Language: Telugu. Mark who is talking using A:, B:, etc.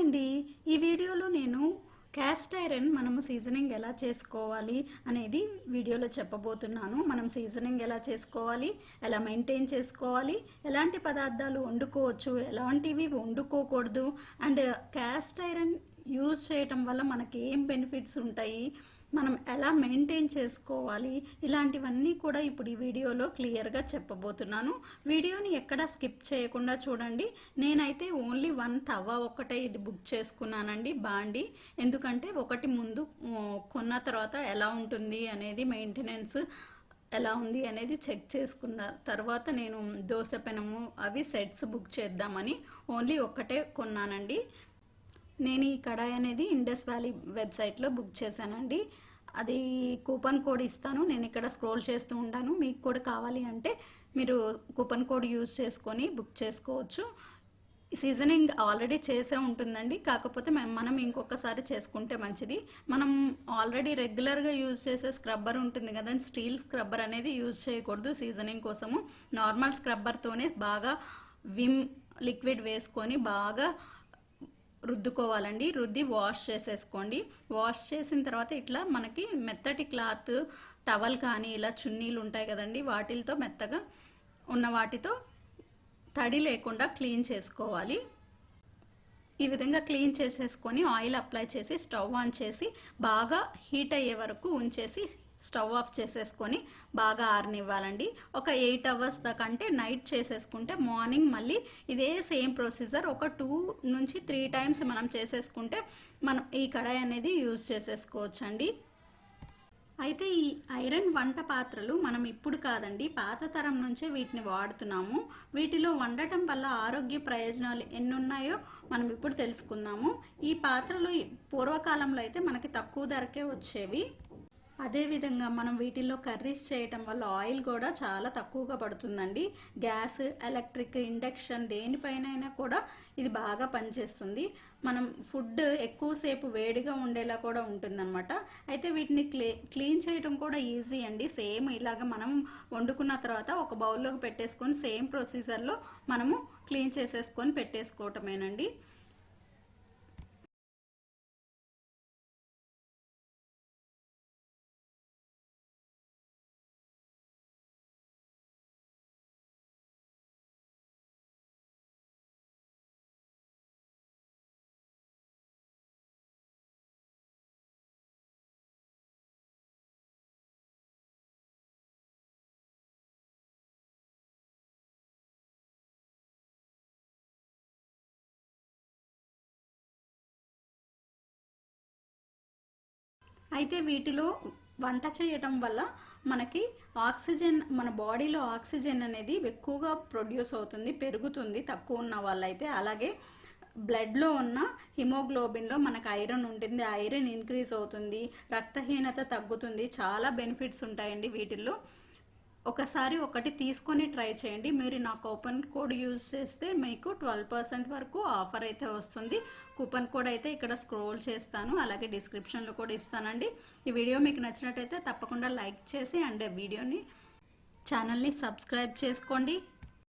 A: అండి. ఈ వీడియోలో నేను క్యాస్ట్ ఐరన్ మనము సీజనింగ్ ఎలా చేసుకోవాలి అనేది వీడియోలో చెప్పబోతున్నాను. మనం సీజనింగ్ ఎలా చేసుకోవాలి ఎలా మెయింటైన్ చేసుకోవాలి ఎలాంటి పదార్థాలు వండుకోవచ్చు ఎలాంటివి వండుకోకూడదు అండ్ క్యాస్ట్ ఐరన్ యూజ్ చేయటం వల్ల మనకి ఏం బెనిఫిట్స్ ఉంటాయి మనం ఎలా మెయింటైన్ చేసుకోవాలి? ఇలాంటివన్నీ కూడా ఇప్పుడు ఈ వీడియోలో క్లియర్గా చెప్పబోతున్నాను. వీడియోని ఎక్కడా స్కిప్ చేయకుండా చూడండి. నేనైతే ఓన్లీ వన్ తవ్వ ఒకటే ఇది బుక్ చేసుకున్నానండి బాండి. ఎందుకంటే ఒకటి ముందు కొన్న తర్వాత ఎలా ఉంటుంది అనేది మెయింటెనెన్స్ ఎలా ఉంది అనేది చెక్ చేసుకున్న తర్వాత నేను దోశ పెనము అవి సెట్స్ బుక్ చేద్దామని ఓన్లీ ఒక్కటే కొన్నానండి. నేను ఈ కడాయి అనేది ఇండస్ వ్యాలీ వెబ్సైట్లో బుక్ చేశానండి. అది కూపన్ కోడ్ ఇస్తాను. నేను ఇక్కడ స్క్రోల్ చేస్తూ ఉంటాను. మీకు కూడా కావాలి అంటే మీరు కూపన్ కోడ్ యూజ్ చేసుకొని బుక్ చేసుకోవచ్చు. సీజనింగ్ ఆల్రెడీ చేసే ఉంటుందండి. కాకపోతే మనం ఇంకొకసారి చేసుకుంటే మంచిది. మనం ఆల్రెడీ రెగ్యులర్గా యూజ్ చేసే స్క్రబ్బర్ ఉంటుంది కదా స్టీల్ స్క్రబ్బర్ అనేది యూజ్ చేయకూడదు సీజనింగ్ కోసము. నార్మల్ స్క్రబ్బర్తోనే బాగా విమ్ లిక్విడ్ వేసుకొని బాగా రుద్దుకోవాలండి. రుద్ది వాష్ చేసేసుకోండి. వాష్ చేసిన తర్వాత ఇట్లా మనకి మెత్తటి క్లాత్ టవల్ కానీ ఇలా చున్నీలు ఉంటాయి కదండి వాటిలతో మెత్తగా ఉన్న వాటితో తడి లేకుండా క్లీన్ చేసుకోవాలి. ఈ విధంగా క్లీన్ చేసేసుకొని ఆయిల్ అప్లై చేసి స్టవ్ ఆన్ చేసి బాగా హీట్ అయ్యే వరకు ఉంచేసి స్టవ్ ఆఫ్ చేసేసుకొని బాగా ఆరనివ్వాలండి. ఒక ఎయిట్ అవర్స్ దాకా అంటే నైట్ చేసేసుకుంటే మార్నింగ్ మళ్ళీ ఇదే సేమ్ ప్రొసీజర్. ఒక టూ నుంచి త్రీ టైమ్స్ మనం చేసేసుకుంటే మనం ఈ కడాయి అనేది యూజ్ చేసేసుకోవచ్చండి. అయితే ఈ ఐరన్ వంట పాత్రలు మనం ఇప్పుడు కాదండి పాత తరం నుంచే వీటిని వాడుతున్నాము. వీటిలో వండటం వల్ల ఆరోగ్య ప్రయోజనాలు ఎన్ని ఉన్నాయో మనం ఇప్పుడు తెలుసుకుందాము. ఈ పాత్రలు పూర్వకాలంలో అయితే మనకి తక్కువ ధరకే వచ్చేవి. అదేవిధంగా మనం వీటిల్లో కర్రీస్ చేయటం వల్ల ఆయిల్ కూడా చాలా తక్కువగా పడుతుందండి. గ్యాస్ ఎలక్ట్రిక్ ఇండక్షన్ దేనిపైనైనా కూడా ఇది బాగా పనిచేస్తుంది. మనం ఫుడ్ ఎక్కువసేపు వేడిగా ఉండేలా కూడా ఉంటుందన్నమాట. అయితే వీటిని క్లీ క్లీన్ చేయడం కూడా ఈజీ అండి. సేమ్ ఇలాగ మనం వండుకున్న తర్వాత ఒక బౌల్లోకి పెట్టేసుకొని సేమ్ ప్రొసీజర్లో మనము క్లీన్ చేసేసుకొని పెట్టేసుకోవటమేనండి. అయితే వీటిలో వంట చేయటం వల్ల మనకి ఆక్సిజన్ మన బాడీలో ఆక్సిజన్ అనేది ఎక్కువగా ప్రొడ్యూస్ అవుతుంది పెరుగుతుంది. తక్కువ ఉన్న వాళ్ళైతే అలాగే బ్లడ్లో ఉన్న హిమోగ్లోబిన్లో మనకు ఐరన్ ఉంటుంది. ఐరన్ ఇంక్రీజ్ అవుతుంది రక్తహీనత తగ్గుతుంది. చాలా బెనిఫిట్స్ ఉంటాయండి వీటిల్లో. ఒకసారి ఒకటి తీసుకొని ట్రై చేయండి. మీరు నా కూపన్ కోడ్ యూజ్ చేస్తే మీకు ట్వెల్వ్ పర్సెంట్ వరకు ఆఫర్ అయితే వస్తుంది. కూపన్ కోడ్ అయితే ఇక్కడ స్క్రోల్ చేస్తాను. అలాగే డిస్క్రిప్షన్లో కూడా ఇస్తానండి. ఈ వీడియో మీకు నచ్చినట్టయితే తప్పకుండా లైక్ చేసి అండ్ వీడియోని ఛానల్ని సబ్స్క్రైబ్ చేసుకోండి.